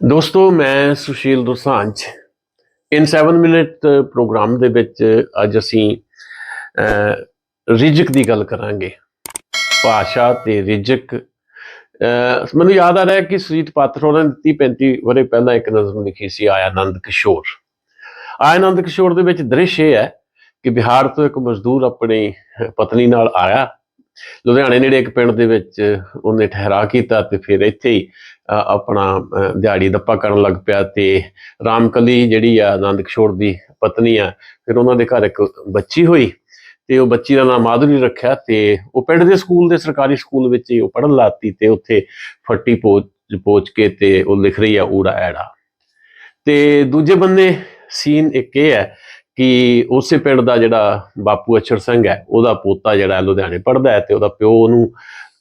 ਦੋਸਤੋ, ਮੈਂ Sushil Dosanjh. In 7 minute program ਦੇ ਵਿੱਚ ਅੱਜ ਅਸੀਂ ਰਿਜਕ ਦੀ ਗੱਲ ਕਰਾਂਗੇ। ਭਾਸ਼ਾ ਤੇ ਰਿਜਕ। ਮੈਨੂੰ ਯਾਦ ਆ ਰਿਹਾ ਕਿ ਸੁਜੀਤ ਪਾਤਰ ਹੋਰਾਂ ਨੇ 30 35 ਵਰੇ ਪਹਿਲਾਂ ਇੱਕ ਨਜ਼ਮ ਲਿਖੀ ਸੀ ਆਨੰਦ ਕਿਸ਼ੋਰ। ਆਨੰਦ ਕਿਸ਼ੋਰ ਦੇ ਵਿੱਚ ਦ੍ਰਿਸ਼ ਇਹ ਹੈ ਕਿ ਬਿਹਾਰ ਤੋਂ ਇੱਕ ਮਜ਼ਦੂਰ ਆਪਣੀ ਪਤਨੀ ਨਾਲ ਆਇਆ। ਲੁਧਿਆਣੇ ਨੇੜੇ ਇੱਕ ਪਿੰਡ ਦੇ ਵਿੱਚ ਉਹਨੇ ਠਹਿਰਾ ਕੀਤਾ ਤੇ ਫਿਰ ਇੱਥੇ ਹੀ ਆਪਣਾ ਦਿਹਾੜੀ ਦੱਪਾ ਕਰਨ ਲੱਗ ਪਿਆ ਤੇ ਰਾਮਕਲੀ ਜਿਹੜੀ ਆ ਆਨੰਦ ਕਿਸ਼ੋਰ ਦੀ ਪਤਨੀ ਆ, ਫਿਰ ਉਹਨਾਂ ਦੇ ਘਰ ਇੱਕ ਬੱਚੀ ਹੋਈ ਤੇ ਉਹ ਬੱਚੀ ਦਾ ਨਾਮ ਮਾਧੁਰੀ ਰੱਖਿਆ ਤੇ ਉਹ ਪਿੰਡ ਦੇ ਸਕੂਲ ਦੇ ਸਰਕਾਰੀ ਸਕੂਲ ਵਿੱਚ ਹੀ ਉਹ ਪੜਨ ਲਾਤੀ ਤੇ ਉੱਥੇ ਫੱਟੀ ਪੋਚ ਪੋਚ ਕੇ ਤੇ ਉਹ ਲਿਖ ਰਹੀ ਆ, ਊੜਾ ਐੜਾ। ਤੇ ਦੂਜੇ ਬੰਨੇ ਸੀਨ ਇੱਕ ਇਹ ਹੈ ਕਿ ਉਸੇ ਪਿੰਡ ਦਾ ਜਿਹੜਾ ਬਾਪੂ ਅਛਰ ਸਿੰਘ ਹੈ, ਉਹਦਾ ਪੋਤਾ ਜਿਹੜਾ ਲੁਧਿਆਣੇ ਪੜਦਾ ਹੈ ਤੇ ਉਹਦਾ ਪਿਓ ਉਹਨੂੰ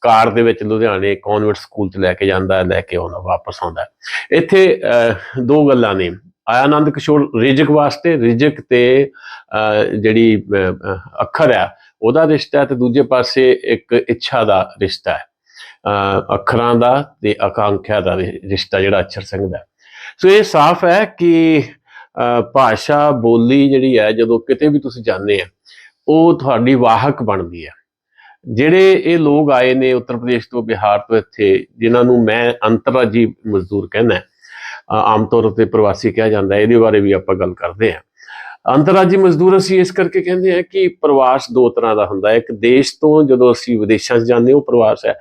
ਕਾਰ ਦੇ ਵਿੱਚ ਲੁਧਿਆਣੇ ਕਨਵੈਂਟ ਸਕੂਲ ਚ ਲੈ ਕੇ ਜਾਂਦਾ ਹੈ ਲੈ ਕੇ ਆਉਂਦਾ, ਵਾਪਸ ਆਉਂਦਾ। ਇੱਥੇ ਦੋ ਗੱਲਾਂ ਨੇ। ਆਨੰਦ ਕਿਸ਼ੋਰ ਰਿਜਕ ਵਾਸਤੇ, ਰਿਜਕ ਤੇ ਜਿਹੜੀ ਅੱਖਰ ਹੈ, ਉਹਦਾ ਰਿਸ਼ਤਾ ਹੈ ਤੇ ਦੂਜੇ ਪਾਸੇ ਇੱਕ ਇੱਛਾ ਦਾ ਰਿਸ਼ਤਾ ਹੈ। ਅੱਖਰਾਂ ਦਾ ਤੇ ਆਕਾਂਖਿਆ ਦਾ ਰਿ- ਰਿਸ਼ਤਾ ਜਿਹੜਾ ਅਛਰ ਸਿੰਘ ਦਾ ਸੋ ਇਹ ਸਾਫ਼ ਹੈ ਕਿ ਭਾਸ਼ਾ ਬੋਲੀ ਜਿਹੜੀ ਹੈ, ਜਦੋਂ ਕਿਤੇ ਵੀ ਤੁਸੀਂ ਜਾਂਦੇ ਆ, ਉਹ ਤੁਹਾਡੀ ਵਾਹਕ ਬਣਦੀ ਹੈ। ਜਿਹੜੇ ਇਹ ਲੋਕ ਆਏ ਨੇ ਉੱਤਰ ਪ੍ਰਦੇਸ਼ ਤੋਂ ਬਿਹਾਰ ਤੋਂ ਇੱਥੇ ਜਿਨ੍ਹਾਂ ਨੂੰ ਮੈਂ ਅੰਤਰਰਾਜੀ ਮਜ਼ਦੂਰ ਕਹਿੰਦਾ ਆਮ ਤੌਰ ਤੇ ਪ੍ਰਵਾਸੀ ਕਿਹਾ ਜਾਂਦਾ ਇਹਦੇ ਬਾਰੇ ਵੀ ਆਪਾਂ ਗੱਲ ਕਰਦੇ ਹਾਂ। ਅੰਤਰਰਾਜੀ ਮਜ਼ਦੂਰ ਅਸੀਂ ਇਸ ਕਰਕੇ ਕਹਿੰਦੇ ਹਾਂ ਕਿ ਪ੍ਰਵਾਸ ਦੋ ਤਰ੍ਹਾਂ ਦਾ ਹੁੰਦਾ ਹੈ। ਇੱਕ ਦੇਸ਼ ਤੋਂ ਜਦੋਂ ਅਸੀਂ ਵਿਦੇਸ਼ਾਂ 'ਚ ਜਾਂਦੇ ਹਾਂ, ਉਹ ਪ੍ਰਵਾਸ ਹੈ।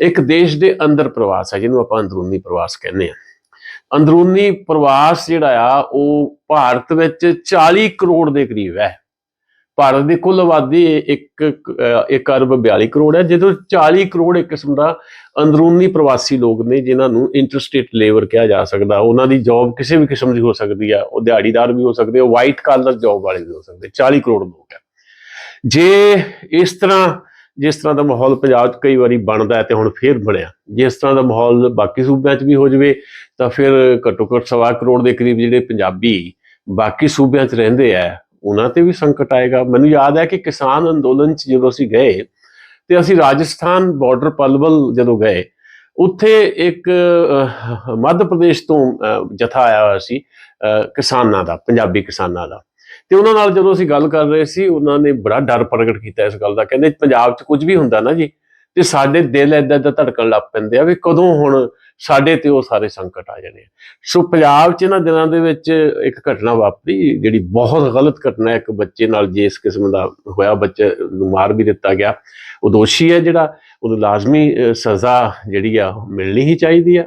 ਇੱਕ ਦੇਸ਼ ਦੇ ਅੰਦਰ ਪ੍ਰਵਾਸ ਹੈ ਜਿਹਨੂੰ ਆਪਾਂ ਅੰਦਰੂਨੀ ਪ੍ਰਵਾਸ ਕਹਿੰਦੇ ਹਾਂ। ਅੰਦਰੂਨੀ ਪ੍ਰਵਾਸ ਜਿਹੜਾ ਆ ਉਹ ਭਾਰਤ ਵਿੱਚ 40 ਕਰੋੜ ਦੇ ਕਰੀਬ ਹੈ। ਭਾਰਤ ਦੀ ਕੁੱਲ ਆਬਾਦੀ ਇੱਕ ਅਹ, ਇੱਕ ਅਰਬ 42 ਕਰੋੜ ਹੈ ਜਦੋਂ 40 ਕਰੋੜ ਇੱਕ ਕਿਸਮ ਦਾ ਅੰਦਰੂਨੀ ਪ੍ਰਵਾਸੀ ਲੋਕ ਨੇ ਜਿਨ੍ਹਾਂ ਨੂੰ ਇੰਟਰਸਟੇਟ ਲੇਬਰ ਕਿਹਾ ਜਾ ਸਕਦਾ। ਉਹਨਾਂ ਦੀ ਜੌਬ ਕਿਸੇ ਵੀ ਕਿਸਮ ਦੀ ਹੋ ਸਕਦੀ ਹੈ ਉਹ ਦਿਹਾੜੀਦਾਰ ਵੀ ਹੋ ਸਕਦੇ ਉਹ ਵਾਈਟ ਕਾਲਰ ਜੌਬ ਵਾਲੇ ਵੀ ਹੋ ਸਕਦੇ 40 ਕਰੋੜ ਲੋਕ ਹੈ। ਜੇ ਇਸ ਤਰ੍ਹਾਂ ਜਿਸ ਤਰ੍ਹਾਂ ਦਾ ਮਾਹੌਲ ਪੰਜਾਬ 'ਚ ਕਈ ਵਾਰੀ ਬਣਦਾ ਹੈ ਤੇ ਹੁਣ ਫੇਰ ਬਣਿਆ ਜਿਸ ਤਰ੍ਹਾਂ ਦਾ ਮਾਹੌਲ ਬਾਕੀ ਸੂਬਿਆਂ 'ਚ ਵੀ ਹੋ ਜਵੇ ਤਾਂ ਫਿਰ ਘੱਟੋ ਘੱਟ ਸਵਾ ਕਰੋੜ ਦੇ ਕਰੀਬ ਜਿਹੜੇ ਪੰਜਾਬੀ ਬਾਕੀ ਸੂਬਿਆਂ 'ਚ ਰਹਿੰਦੇ ਆ ਉਹਨਾਂ ਤੇ ਵੀ ਸੰਕਟ ਆਏਗਾ। ਮੈਨੂੰ ਯਾਦ ਹੈ ਕਿ ਕਿਸਾਨ ਅੰਦੋਲਨ 'ਚ ਜਦੋਂ ਅਸੀਂ ਗਏ ਤੇ ਅਸੀਂ ਰਾਜਸਥਾਨ ਬਾਰਡਰ ਪਲਵਲ ਜਦੋਂ ਗਏ ਉੱਥੇ ਇੱਕ ਮੱਧ ਪ੍ਰਦੇਸ਼ ਤੋਂ ਅਹ, ਜਥਾ ਆਇਆ ਹੋਇਆ ਸੀ ਅਹ, ਕਿਸਾਨਾਂ ਦਾ ਪੰਜਾਬੀ ਕਿਸਾਨਾਂ ਦਾ। ਤੇ ਉਹਨਾਂ ਨਾਲ ਜਦੋਂ ਅਸੀਂ ਗੱਲ ਕਰ ਰਹੇ ਸੀ ਉਹਨਾਂ ਨੇ ਬੜਾ ਡਰ ਪ੍ਰਗਟ ਕੀਤਾ ਇਸ ਗੱਲ ਦਾ। ਕਹਿੰਦੇ ਪੰਜਾਬ 'ਚ ਕੁਝ ਵੀ ਹੁੰਦਾ ਨਾ ਜੀ ਤੇ ਸਾਡੇ ਦਿਲ ਏਦਾਂ ਏਦਾਂ ਧੜਕਣ ਲੱਗ ਪੈਂਦੇ ਆ ਵੀ ਕਦੋਂ ਹੁਣ ਸਾਡੇ ਤੇ ਉਹ ਸਾਰੇ ਸੰਕਟ ਆ ਜਾਣੇ ਆ। ਸੋ ਪੰਜਾਬ 'ਚ ਇਹਨਾਂ ਦਿਨਾਂ ਦੇ ਵਿੱਚ ਇੱਕ ਘਟਨਾ ਵਾਪਰੀ, ਜਿਹੜੀ ਬਹੁਤ ਗਲਤ ਘਟਨਾ ਇੱਕ ਬੱਚੇ ਨਾਲ ਜਿਸ ਕਿਸਮ ਦਾ ਹੋਇਆ, ਬੱਚੇ ਨੂੰ ਮਾਰ ਵੀ ਦਿੱਤਾ ਗਿਆ। ਉਹ ਦੋਸ਼ੀ ਹੈ ਜਿਹੜਾ, ਉਹਨੂੰ ਲਾਜ਼ਮੀ ਸਜ਼ਾ ਜਿਹੜੀ ਆ, ਉਹ ਮਿਲਣੀ ਹੀ ਚਾਹੀਦੀ ਆ।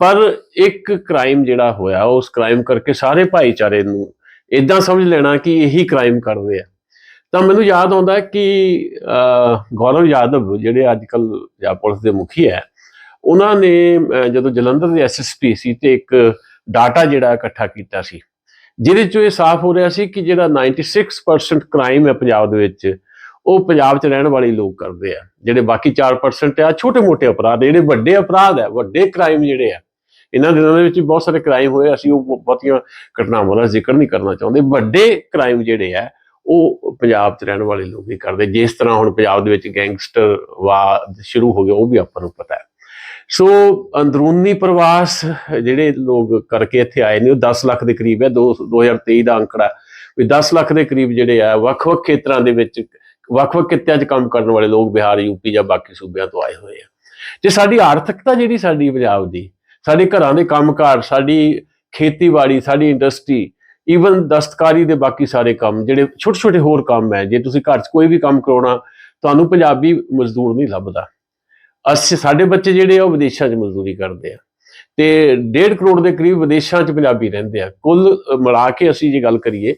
ਪਰ ਇੱਕ ਕ੍ਰਾਈਮ ਜਿਹੜਾ ਹੋਇਆ, ਉਸ ਕ੍ਰਾਈਮ ਕਰਕੇ ਸਾਰੇ ਭਾਈਚਾਰੇ ਨੂੰ ਇਦਾਂ ਸਮਝ ਲੈਣਾ ਕਿ ਇਹੀ ਕ੍ਰਾਈਮ ਕਰਦੇ ਆ। ਤਾਂ ਮੈਨੂੰ ਯਾਦ ਆਉਂਦਾ ਕਿ ਗੌਰਵ ਯਾਦਵ, ਜਿਹੜੇ ਅੱਜ ਕੱਲ ਪੰਜਾਬ ਪੁਲਿਸ ਦੇ ਮੁਖੀ ਹੈ ਉਹਨਾਂ ਨੇ ਜਦੋਂ ਜਲੰਧਰ ਦੇ ਐਸਐਸਪੀ ਸੀ ਤੇ ਇੱਕ ਡਾਟਾ ਜਿਹੜਾ ਇਕੱਠਾ ਕੀਤਾ ਸੀ, ਜਿਹਦੇ ਚੋਂ ਇਹ ਸਾਫ਼ ਹੋ ਰਿਹਾ ਸੀ ਕਿ ਜਿਹੜਾ 96% ਕ੍ਰਾਈਮ ਹੈ ਪੰਜਾਬ ਦੇ ਵਿੱਚ, ਉਹ ਪੰਜਾਬ 'ਚ ਰਹਿਣ ਵਾਲੇ ਲੋਕ ਕਰਦੇ ਆ, ਜਿਹੜੇ ਬਾਕੀ 4% ਆ, ਛੋਟੇ-ਮੋਟੇ ਅਪਰਾਧ, ਜਿਹੜੇ ਵੱਡੇ ਅਪਰਾਧ ਹੈ, ਵੱਡੇ ਕ੍ਰਾਈਮ ਜਿਹੜੇ ਆ, ਇਹਨਾਂ ਦਿਨਾਂ ਦੇ ਵਿੱਚ ਵੀ ਬਹੁਤ ਸਾਰੇ ਕ੍ਰਾਈਮ ਹੋਏ, ਅਸੀਂ ਉਹ ਬਹੁਤੀਆਂ ਘਟਨਾਵਾਂ ਦਾ ਜ਼ਿਕਰ ਨਹੀਂ ਕਰਨਾ ਚਾਹੁੰਦੇ, ਵੱਡੇ ਕ੍ਰਾਈਮ ਜਿਹੜੇ ਆ, ਉਹ ਪੰਜਾਬ 'ਚ ਰਹਿਣ ਵਾਲੇ ਲੋਕ ਹੀ ਕਰਦੇ, ਜਿਸ ਤਰ੍ਹਾਂ ਹੁਣ ਪੰਜਾਬ ਦੇ ਵਿੱਚ ਗੈਂਗਸਟਰ ਵਾ ਸ਼ੁਰੂ ਹੋ ਗਿਆ, ਉਹ ਵੀ ਆਪਾਂ ਨੂੰ ਪਤਾ ਹੈ। ਸੋ ਅੰਦਰੂਨੀ ਪ੍ਰਵਾਸ ਜਿਹੜੇ ਲੋਕ ਕਰਕੇ ਇੱਥੇ ਆਏ ਨੇ, ਉਹ 10 ਲੱਖ ਦੇ ਕਰੀਬ ਹੈ, ਦੋ- 2023 ਦਾ ਅੰਕੜਾ ਵੀ 10 ਲੱਖ ਦੇ ਕਰੀਬ ਜਿਹੜੇ ਆ, ਵੱਖ-ਵੱਖ ਖੇਤਰਾਂ ਦੇ ਵਿੱਚ, ਵੱਖ-ਵੱਖ ਕਿੱਤਿਆਂ 'ਚ ਕੰਮ ਕਰਨ ਵਾਲੇ ਲੋਕ ਬਿਹਾਰ ਯੂਪੀ ਜਾਂ ਬਾਕੀ ਸੂਬਿਆਂ ਤੋਂ ਆਏ ਹੋਏ ਆ। ਤੇ ਸਾਡੀ ਆਰਥਿਕਤਾ ਜਿਹੜੀ ਸਾਡੀ ਪੰਜਾਬ ਦੀ, ਸਾਡੇ ਘਰਾਂ ਦੇ ਕੰਮਕਾਰ, ਸਾਡੀ ਖੇਤੀਬਾੜੀ, ਸਾਡੀ ਇੰਡਸਟਰੀ ਈਵਨ ਦਸਤਕਾਰੀ ਦੇ ਬਾਕੀ ਸਾਰੇ ਕੰਮ, ਜਿਹੜੇ ਛੋਟੇ-ਛੋਟੇ ਹੋਰ ਕੰਮ ਹੈ, ਜੇ ਤੁਸੀਂ ਘਰ 'ਚ ਕੋਈ ਵੀ ਕੰਮ ਕਰਾਉਣਾ, ਤੁਹਾਨੂੰ ਪੰਜਾਬੀ ਮਜ਼ਦੂਰ ਨਹੀਂ ਲੱਭਦਾ। ਅਸੀਂ ਸਾਡੇ ਬੱਚੇ ਜਿਹੜੇ ਆ ਉਹ ਵਿਦੇਸ਼ਾਂ 'ਚ ਮਜ਼ਦੂਰੀ ਕਰਦੇ ਆ। ਤੇ 1.5 ਕਰੋੜ ਦੇ ਕਰੀਬ ਵਿਦੇਸ਼ਾਂ 'ਚ ਪੰਜਾਬੀ ਰਹਿੰਦੇ ਆ। ਕੁੱਲ ਮਿਲਾ ਕੇ ਅਸੀਂ ਜੇ ਗੱਲ ਕਰੀਏ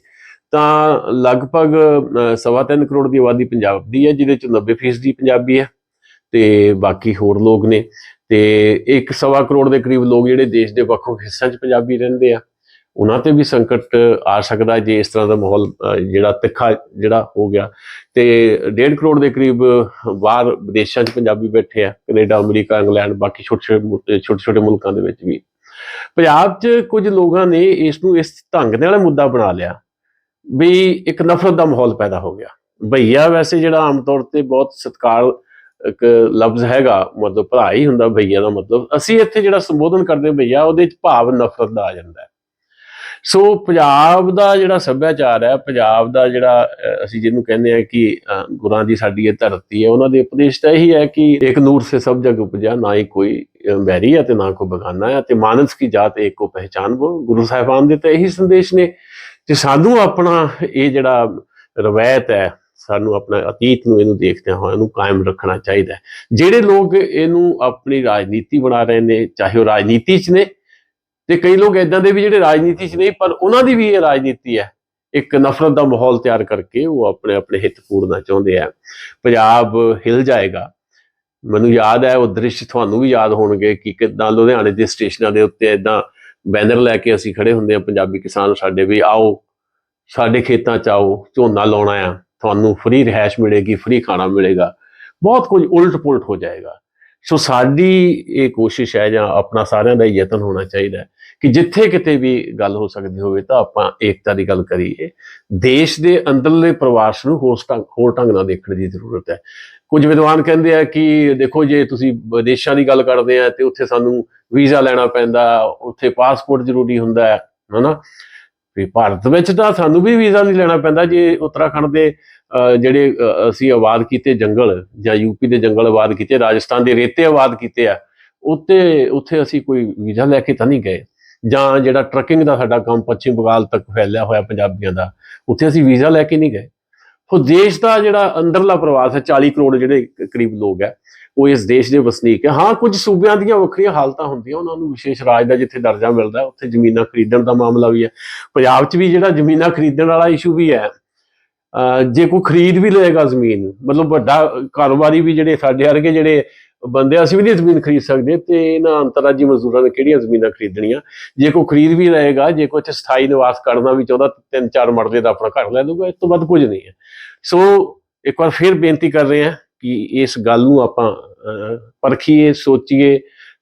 ਤਾਂ ਲਗਭਗ ਅ, ਸਵਾ ਤਿੰਨ ਕਰੋੜ ਦੀ ਆਬਾਦੀ ਪੰਜਾਬ ਦੀ ਹੈ ਜਿਹਦੇ ਚ 90% ਦੀ ਪੰਜਾਬੀ ਹੈ ਤੇ ਬਾਕੀ ਹੋਰ ਲੋਕ ਨੇ। ਤੇ ਇੱਕ ਸਵਾ ਕਰੋੜ ਦੇ ਕਰੀਬ ਲੋਕ ਜਿਹੜੇ ਦੇਸ਼ ਦੇ ਵੱਖ-ਵੱਖ ਹਿੱਸਿਆਂ 'ਚ ਪੰਜਾਬੀ ਰਹਿੰਦੇ ਆ। ਉਹਨਾਂ ਤੇ ਵੀ ਸੰਕਟ ਆ ਸਕਦਾ ਜੇ ਇਸ ਤਰ੍ਹਾਂ ਦਾ ਮਾਹੌਲ ਜਿਹੜਾ ਤਿੱਖਾ, ਜਿਹੜਾ ਹੋ ਗਿਆ। ਤੇ 1.5 ਕਰੋੜ ਦੇ ਕਰੀਬ ਬਾਹਰ ਵਿਦੇਸ਼ਾਂ 'ਚ ਪੰਜਾਬੀ ਬੈਠੇ ਆ, ਕੈਨੇਡਾ, ਅਮਰੀਕਾ, ਇੰਗਲੈਂਡ, ਬਾਕੀ ਛੋਟੇ ਛੋਟੇ ਛੋਟੇ ਛੋਟੇ ਮੁਲਕਾਂ ਦੇ ਵਿੱਚ ਵੀ। ਪੰਜਾਬ 'ਚ ਕੁਝ ਲੋਕਾਂ ਨੇ ਇਸ ਨੂੰ ਇਸ ਢੰਗ ਦੇ ਨਾਲ ਮੁੱਦਾ ਬਣਾ ਲਿਆ ਵੀ ਇੱਕ ਨਫ਼ਰਤ ਦਾ ਮਾਹੌਲ ਪੈਦਾ ਹੋ ਗਿਆ। ਭਈਆ ਵੈਸੇ ਜਿਹੜਾ ਆਮ ਤੌਰ ਤੇ ਬਹੁਤ ਸਤਿਕਾਰ, ਇੱਕ ਲਫ਼ਜ਼ ਹੈਗਾ, ਮਤਲਬ ਭਰਾ ਹੀ ਹੁੰਦਾ ਭਈਆ ਦਾ ਮਤਲਬ। ਅਸੀਂ ਇੱਥੇ ਜਿਹੜਾ ਸੰਬੋਧਨ ਕਰਦੇ ਭਈਆ, ਉਹਦੇ ਚ ਭਾਵ ਨਫ਼ਰਤ ਦਾ ਆ ਜਾਂਦਾ ਸੋ ਪੰਜਾਬ ਦਾ ਜਿਹੜਾ ਸੱਭਿਆਚਾਰ ਹੈ ਪੰਜਾਬ ਦਾ ਜਿਹੜਾ ਅਸੀਂ ਜਿਹਨੂੰ ਕਹਿੰਦੇ ਆ ਕਿ ਗੁਰਾਂ ਦੀ ਸਾਡੀ ਇਹ ਧਰਤੀ ਹੈ ਉਹਨਾਂ ਦੇ ਉਪਦੇਸ਼ ਤਾਂ ਇਹੀ ਹੈ ਕਿ ਇੱਕ ਨੂਰ ਸੇ ਸਭ ਜਗ ਉਪਜਿਆ ਨਾ ਹੀ ਕੋਈ ਅਹ, ਵੈਰੀ ਹੈ ਤੇ ਨਾ ਕੋਈ ਬਗਾਨਾ ਹੈ ਤੇ ਮਾਨਸ ਕੀ ਜਾਤ ਏਕੋ ਪਹਿਚਾਨ ਵੋ। ਗੁਰੂ ਸਾਹਿਬਾਨ ਦੇ ਤਾਂ ਇਹੀ ਸੰਦੇਸ਼ ਨੇ ਤੇ ਸਾਨੂੰ ਆਪਣਾ ਇਹ ਜਿਹੜਾ ਰਵਾਇਤ ਹੈ ਸਾਨੂੰ ਆਪਣਾ ਅਤੀਤ ਨੂੰ ਇਹਨੂੰ ਦੇਖਦਿਆਂ ਹੋਇਆਂ ਨੂੰ ਕਾਇਮ ਰੱਖਣਾ ਚਾਹੀਦਾ ਹੈ। ਜਿਹੜੇ ਲੋਕ ਇਹਨੂੰ ਆਪਣੀ ਰਾਜਨੀਤੀ ਬਣਾ ਰਹੇ ਨੇ ਚਾਹੇ ਉਹ ਰਾਜਨੀਤੀ 'ਚ ਨੇ ਤੇ ਕਈ ਲੋਕ ਇਦਾਂ ਦੇ ਵੀ ਜਿਹੜੇ ਰਾਜਨੀਤੀ 'ਚ ਨਹੀਂ, ਪਰ ਉਹਨਾਂ ਦੀ ਵੀ ਇਹ ਰਾਜਨੀਤੀ ਹੈ। ਇੱਕ ਨਫ਼ਰਤ ਦਾ ਮਾਹੌਲ ਤਿਆਰ ਕਰਕੇ ਉਹ ਆਪਣੇ ਆਪਣੇ ਹਿੱਤ ਪੂਰਨਾ ਚਾਹੁੰਦੇ ਆ। ਪੰਜਾਬ ਹਿਲ ਜਾਏਗਾ। ਮੈਨੂੰ ਯਾਦ ਹੈ, ਉਹ ਦ੍ਰਿਸ਼ ਤੁਹਾਨੂੰ ਵੀ ਯਾਦ ਹੋਣਗੇ ਕਿ ਕਿਦਾਂ ਲੁਧਿਆਣੇ ਦੇ ਸਟੇਸ਼ਨਾਂ ਦੇ ਉੱਤੇ ਇਦਾਂ ਬੈਨਰ ਲੈ ਕੇ ਅਸੀਂ ਖੜੇ ਹੁੰਦੇ ਆ, ਪੰਜਾਬੀ ਕਿਸਾਨ ਸਾਡੇ ਵੀ ਆਓ, ਸਾਡੇ ਖੇਤਾਂ 'ਚ ਆਓ, ਝੋਨਾ ਲਾਉਣਾ ਆ। ਤੁਹਾਨੂੰ ਫ੍ਰੀ ਰਿਹਾਇਸ਼ ਮਿਲੇਗੀ, ਫ੍ਰੀ ਖਾਣਾ ਮਿਲੇਗਾ। ਬਹੁਤ ਕੁਝ ਉਲਟ ਪੁਲਟ ਹੋ ਜਾਏਗਾ। ਸੋ ਸਾਡੀ ਇਹ ਕੋਸ਼ਿਸ਼ ਹੈ ਜਾਂ ਆਪਣਾ ਸਾਰਿਆਂ ਦਾ ਯਤਨ ਹੋਣਾ ਚਾਹੀਦਾ ਕਿ ਜਿੱਥੇ ਕਿਤੇ ਵੀ ਗੱਲ ਹੋ ਸਕਦੀ ਹੋਵੇ ਤਾਂ ਆਪਾਂ ਏਕਤਾ ਦੀ ਗੱਲ ਕਰੀਏ। ਦੇਸ਼ ਦੇ ਅੰਦਰਲੇ ਪ੍ਰਵਾਸ ਨੂੰ ਹੋਰ ਢੰਗ ਹੋਰ ਢੰਗ ਨਾਲ ਦੇਖਣ ਦੀ ਜ਼ਰੂਰਤ ਹੈ। ਕੁਝ ਵਿਦਵਾਨ ਕਹਿੰਦੇ ਆ ਕਿ ਦੇਖੋ ਜੇ ਤੁਸੀਂ ਵਿਦੇਸ਼ਾਂ ਦੀ ਗੱਲ ਕਰਦੇ ਆ ਤੇ ਉੱਥੇ ਸਾਨੂੰ ਵੀਜ਼ਾ ਲੈਣਾ ਪੈਂਦਾ, ਉੱਥੇ ਪਾਸਪੋਰਟ ਜ਼ਰੂਰੀ ਹੁੰਦਾ ਹੈ, ਹਨਾ? ਵੀ ਭਾਰਤ ਵਿੱਚ ਤਾਂ ਸਾਨੂੰ ਵੀ ਵੀਜ਼ਾ ਨਹੀਂ ਲੈਣਾ ਪੈਂਦਾ ਜੇ ਉੱਤਰਾਖੰਡ ਦੇ ਜਿਹੜੇ ਅਸੀਂ ਆਬਾਦ ਕੀਤੇ ਜੰਗਲ ਜਾਂ ਯੂਪੀ ਦੇ ਜੰਗਲ ਆਬਾਦ ਕੀਤੇ, ਰਾਜਸਥਾਨ ਦੇ ਰੇਤੇ ਆਬਾਦ ਕੀਤੇ ਆ, ਉੱਤੇ, ਉੱਥੇ ਅਸੀਂ ਕੋਈ ਵੀਜ਼ਾ ਲੈ ਕੇ ਤਾਂ ਨਹੀਂ ਗਏ। ਜਾਂ ਜਿਹੜਾ ਟਰੱਕਿੰਗ ਦਾ ਸਾਡਾ ਕੰਮ ਪੱਛਮੀ ਬੰਗਾਲ ਤੱਕ ਫੈਲਿਆ ਹੋਇਆ ਪੰਜਾਬੀਆਂ ਦਾ, ਉੱਥੇ ਅਸੀਂ ਵੀਜ਼ਾ ਲੈ ਕੇ ਨਹੀਂ ਗਏ। ਸੋ ਦੇਸ਼ ਦਾ ਜਿਹੜਾ ਅੰਦਰਲਾ ਪ੍ਰਵਾਸ ਹੈ 40 ਕਰੋੜ ਜਿਹੜੇ ਕਰੀਬ ਲੋਕ ਹੈ, ਉਹ ਇਸ ਦੇਸ਼ ਦੇ ਵਸਨੀਕ ਹੈ। ਹਾਂ, ਕੁਝ ਸੂਬਿਆਂ ਦੀਆਂ ਵੱਖਰੀਆਂ ਹਾਲਤਾਂ ਹੁੰਦੀਆਂ, ਉਹਨਾਂ ਨੂੰ ਵਿਸ਼ੇਸ਼ ਰਾਜ ਦਾ ਜਿੱਥੇ ਦਰਜਾ ਮਿਲਦਾ ਉੱਥੇ ਜ਼ਮੀਨਾਂ ਖਰੀਦਣ ਦਾ ਮਾਮਲਾ ਵੀ ਹੈ। ਪੰਜਾਬ 'ਚ ਵੀ ਜਿਹੜਾ ਜ਼ਮੀਨਾਂ ਖਰੀਦਣ ਵਾਲਾ ਇਸ਼ੂ ਵੀ ਹੈ ਜੇ ਕੋਈ ਖਰੀਦ ਵੀ ਲਏਗਾ ਜ਼ਮੀਨ ਮਤਲਬ ਵੱਡਾ ਕਾਰੋਬਾਰੀ ਵੀ ਜਿਹੜੇ ਸਾਡੇ ਵਰਗੇ ਜਿਹੜੇ ਬੰਦੇ ਆ, ਅਸੀਂ ਵੀ ਨਹੀਂ ਜ਼ਮੀਨ ਖਰੀਦ ਸਕਦੇ ਤੇ ਇਹਨਾਂ ਅੰਤਰਰਾਜੀ ਮਜ਼ਦੂਰਾਂ ਨੇ ਕਿਹੜੀਆਂ ਜ਼ਮੀਨਾਂ ਖਰੀਦਣੀਆਂ? ਜੇ ਕੋਈ ਖਰੀਦ ਵੀ ਲਏਗਾ ਜੇ ਕੋਈ ਇੱਥੇ ਸਥਾਈ ਨਿਵਾਸ ਕਰਨਾ ਵੀ ਚਾਹੁੰਦਾ ਤਿੰਨ ਚਾਰ ਮਰਲੇ ਦਾ ਆਪਣਾ ਘਰ ਲੈ ਲਊਗਾ ਇਸ ਤੋਂ ਵੱਧ ਕੁਝ ਨਹੀਂ ਹੈ। ਸੋ ਇੱਕ ਵਾਰ ਫਿਰ ਬੇਨਤੀ ਕਰ ਰਹੇ ਹਾਂ ਕਿ ਇਸ ਗੱਲ ਨੂੰ ਆਪਾਂ ਪਰਖੀਏ ਸੋਚੀਏ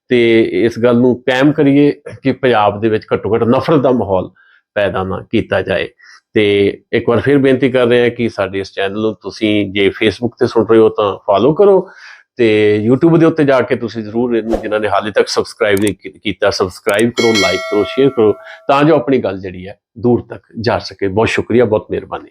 ਤੇ ਇਸ ਗੱਲ ਨੂੰ ਕਾਇਮ ਕਰੀਏ ਕਿ ਪੰਜਾਬ ਦੇ ਵਿੱਚ ਘੱਟੋ ਘੱਟ ਨਫ਼ਰਤ ਦਾ ਮਾਹੌਲ ਪੈਦਾ ਨਾ ਕੀਤਾ ਜਾਏ। ਤੇ ਇੱਕ ਵਾਰ ਫਿਰ ਬੇਨਤੀ ਕਰ ਰਹੇ ਹਾਂ ਕਿ ਸਾਡੇ ਇਸ ਚੈਨਲ ਨੂੰ ਤੁਸੀਂ ਜੇ ਫੇਸਬੁੱਕ ਤੇ ਸੁਣ ਰਹੇ ਹੋ ਤਾਂ ਫਾਲੋ ਕਰੋ ਤੇ YouTube ਦੇ ਉੱਤੇ ਜਾ ਕੇ ਤੁਸੀਂ ਜ਼ਰੂਰ ਇਹਨੂੰ ਜਿਨ੍ਹਾਂ ਨੇ ਹਾਲੇ ਤੱਕ ਸਬਸਕ੍ਰਾਈਬ ਨਹੀਂ ਕੀਤਾ ਸਬਸਕ੍ਰਾਈਬ ਕਰੋ ਲਾਈਕ ਕਰੋ ਸ਼ੇਅਰ ਕਰੋ ਤਾਂ ਜੋ ਆਪਣੀ ਗੱਲ ਜਿਹੜੀ ਹੈ ਦੂਰ ਤੱਕ ਜਾ ਸਕੇ। ਬਹੁਤ ਸ਼ੁਕਰੀਆ, ਬਹੁਤ ਮਿਹਰਬਾਨੀ।